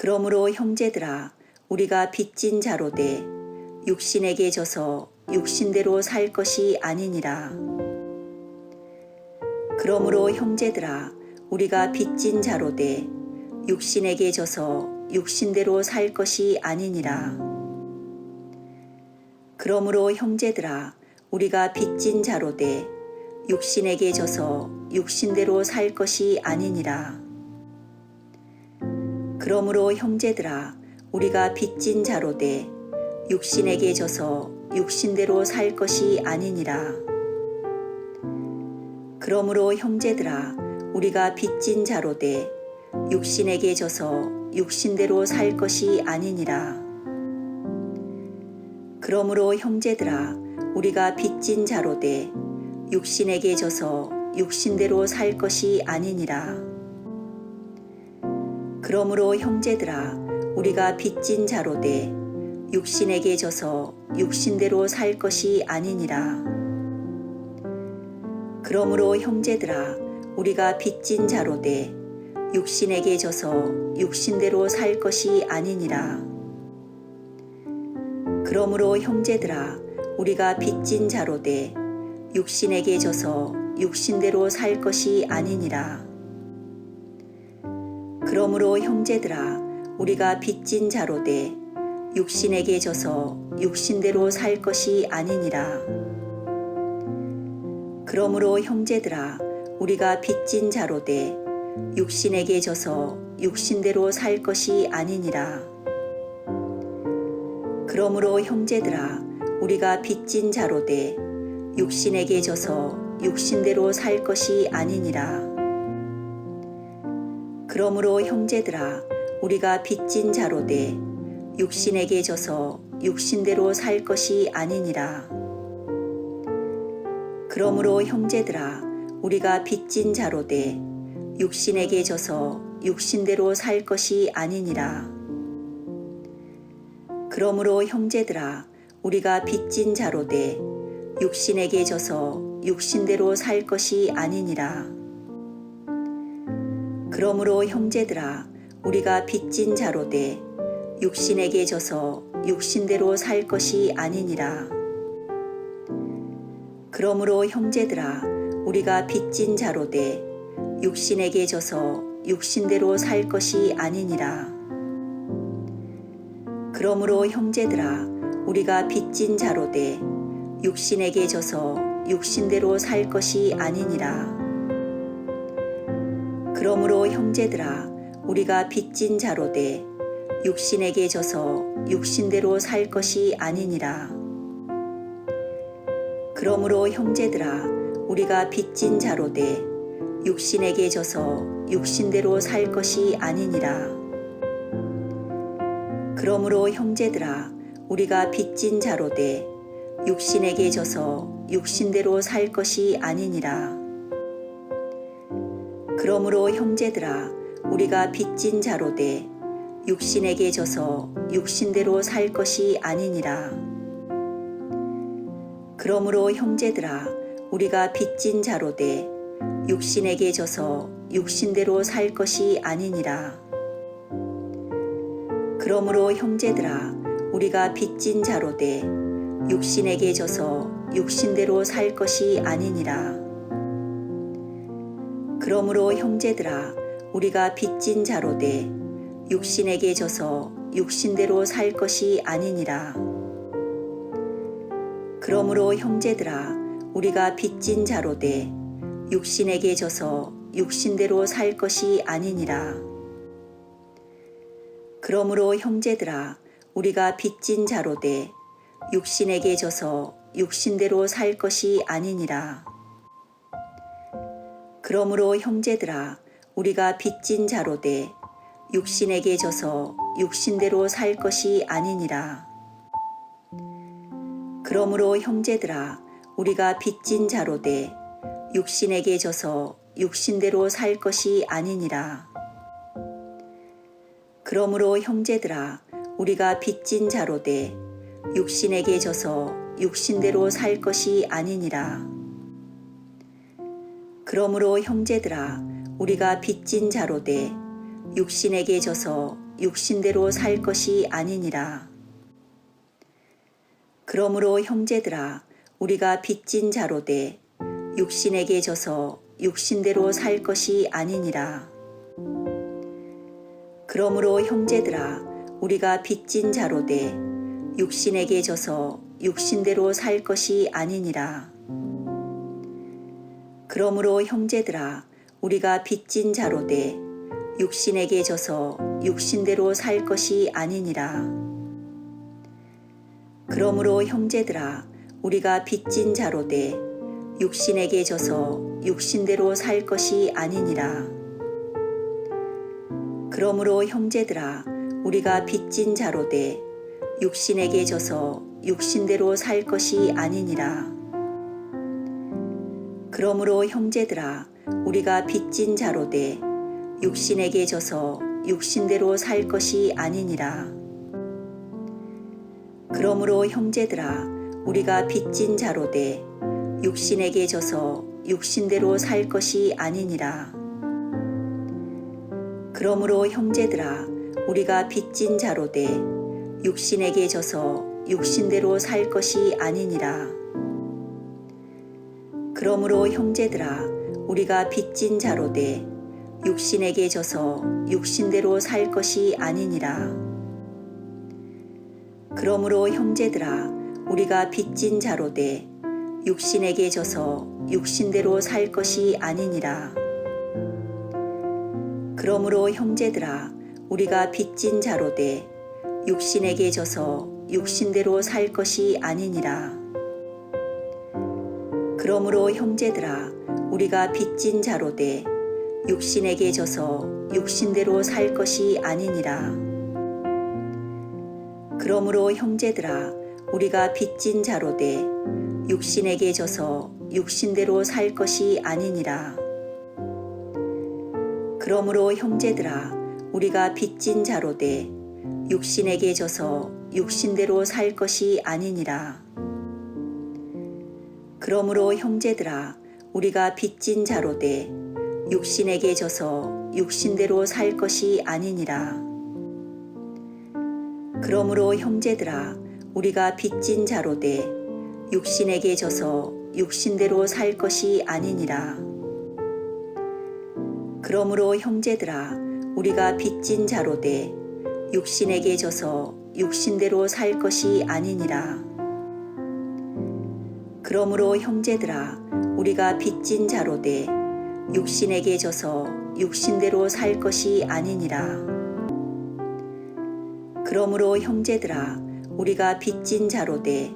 그러므로 형제들아 우리가 빚진 자로 되 육신에게 져서 육신대로 살 것이 아니니라. 그러므로 형제들아 우리가 빚진 자로 되 육신에게 져서 육신대로 살 것이 아니니라. 그러므로 형제들아 우리가 빚진 자로 되 육신에게 져서 육신대로 살 것이 아니니라. 그러므로 형제들아 우리가 빚진 자로 되 육신에게 져서 육신대로 살 것이 아니니라. 그러므로 형제들아 우리가 빚진 자로 되 육신에게 져서 육신대로 살 것이 아니니라. 그러므로 형제들아 우리가 빚진 자로 되 육신에게 져서 육신대로 살 것이 아니니라. 그러므로 형제들아 우리가 빚진 자로 되 육신에게 져서 육신대로 살 것이 아니니라. 그러므로 형제들아 우리가 빚진 자로 되 육신에게 져서 육신대로 살 것이 아니니라. 그러므로 형제들아 우리가 빚진 자로 되 육신에게 져서 육신대로 살 것이 아니니라. 그러므로 형제들아 우리가 빚진 자로 되 육신에게 져서 육신대로 살 것이 아니니라. 그러므로 형제들아 우리가 빚진 자로 되 육신에게 져서 육신대로 살 것이 아니니라. 그러므로 형제들아 우리가 빚진 자로 되 육신에게 져서 육신대로 살 것이 아니니라. 그러므로 형제들아 우리가 빚진 자로 되 육신에게 져서 육신대로 살 것이 아니니라. 그러므로 형제들아 우리가 빚진 자로 되 육신에게 져서 육신대로 살 것이 아니니라. 그러므로 형제들아 우리가 빚진 자로 되 육신에게 져서 육신대로 살 것이 아니니라. 그러므로 형제들아 우리가 빚진 자로 되 육신에게 져서 육신대로 살 것이 아니니라. 그러므로 형제들아 우리가 빚진 자로 되 육신에게 져서 육신대로 살 것이 아니니라. 그러므로 형제들아 우리가 빚진 자로 되 육신에게 져서 육신대로 살 것이 아니니라. 그러므로 형제들아 우리가 빚진 자로 되 육신에게 져서 육신대로 살 것이 아니니라. 그러므로 형제들아 우리가 빚진 자로 되 육신에게 져서 육신대로 살 것이 아니니라. 그러므로 형제들아 우리가 빚진 자로 되 육신에게 져서 육신대로 살 것이 아니니라. 그러므로 형제들아 우리가 빚진 자로 되 육신에게 져서 육신대로 살 것이 아니니라. 그러므로 형제들아 우리가 빚진 자로 되 육신에게 져서 육신대로 살 것이 아니니라. 그러므로 형제들아 우리가 빚진 자로 되 육신에게 져서 육신대로 살 것이 아니니라. 그러므로 형제들아 우리가 빚진 자로 되 육신에게 져서 육신대로 살 것이 아니니라. 그러므로 형제들아 우리가 빚진 자로 되 육신에게 져서 육신대로 살 것이 아니니라. 그러므로 형제들아 우리가 빚진 자로 되 육신에게 져서 육신대로 살 것이 아니니라. 그러므로 형제들아 우리가 빚진 자로 되 육신에게 져서 육신대로 살 것이 아니니라. 그러므로 형제들아 우리가 빚진 자로 되 육신에게 져서 육신대로 살 것이 아니니라. 그러므로 형제들아 우리가 빚진 자로 되 육신에게 져서 육신대로 살 것이 아니니라. 그러므로 형제들아 우리가 빚진 자로 되 육신에게 져서 육신대로 살 것이 아니니라. 그러므로 형제들아 우리가 빚진 자로 되 육신에게 져서 육신대로 살 것이 아니니라. 그러므로 형제들아 우리가 빚진 자로 되 육신에게 져서 육신대로 살 것이 아니니라. 그러므로 형제들아 우리가 빚진 자로 되 육신에게 져서 육신대로 살 것이 아니니라. 그러므로 형제들아 우리가 빚진 자로 되 육신에게 져서 육신대로 살 것이 아니니라. 그러므로 형제들아 우리가 빚진 자로 되 육신에게 져서 육신대로 살 것이 아니니라. 그러므로 형제들아 우리가 빚진 자로 되 육신에게 져서 육신대로 살 것이 아니니라. 그러므로 형제들아 우리가 빚진 자로 되 육신에게 져서 육신대로 살 것이 아니니라. 그러므로 형제들아 우리가 빚진 자로 되 육신에게 져서 육신대로 살 것이 아니니라. 그러므로 형제들아 우리가 빚진 자로 되 육신에게 져서 육신대로 살 것이 아니니라. 그러므로 형제들아 우리가 빚진 자로 되 육신에게 져서 육신대로 살 것이 아니니라. 그러므로 형제들아 우리가 빚진 자로 되 육신에게 져서 육신대로 살 것이 아니니라. 그러므로 형제들아 우리가 빚진 자로 되 육신에게 져서 육신대로 살 것이 아니니라. 그러므로 형제들아 우리가 빚진 자로 되 육신에게 져서 육신대로 살 것이 아니니라. 그러므로 형제들아 우리가 빚진 자로 되 육신에게 져서 육신대로 살 것이 아니니라. 그러므로 형제들아 우리가 빚진 자로 되 육신에게 져서 육신대로 살 것이 아니니라. 그러므로 형제들아 우리가 빚진 자로 되 육신에게 져서 육신대로 살 것이 아니니라. 그러므로 형제들아 우리가 빚진 자로 되 육신에게 져서 육신대로 살 것이 아니니라. 그러므로 형제들아 우리가 빚진 자로 되 육신에게 져서 육신대로 살 것이 아니니라. 그러므로 형제들아 우리가 빚진 자로 되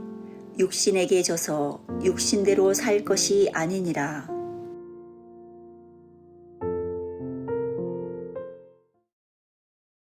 육신에게 져서 육신대로 살 것이 아니니라.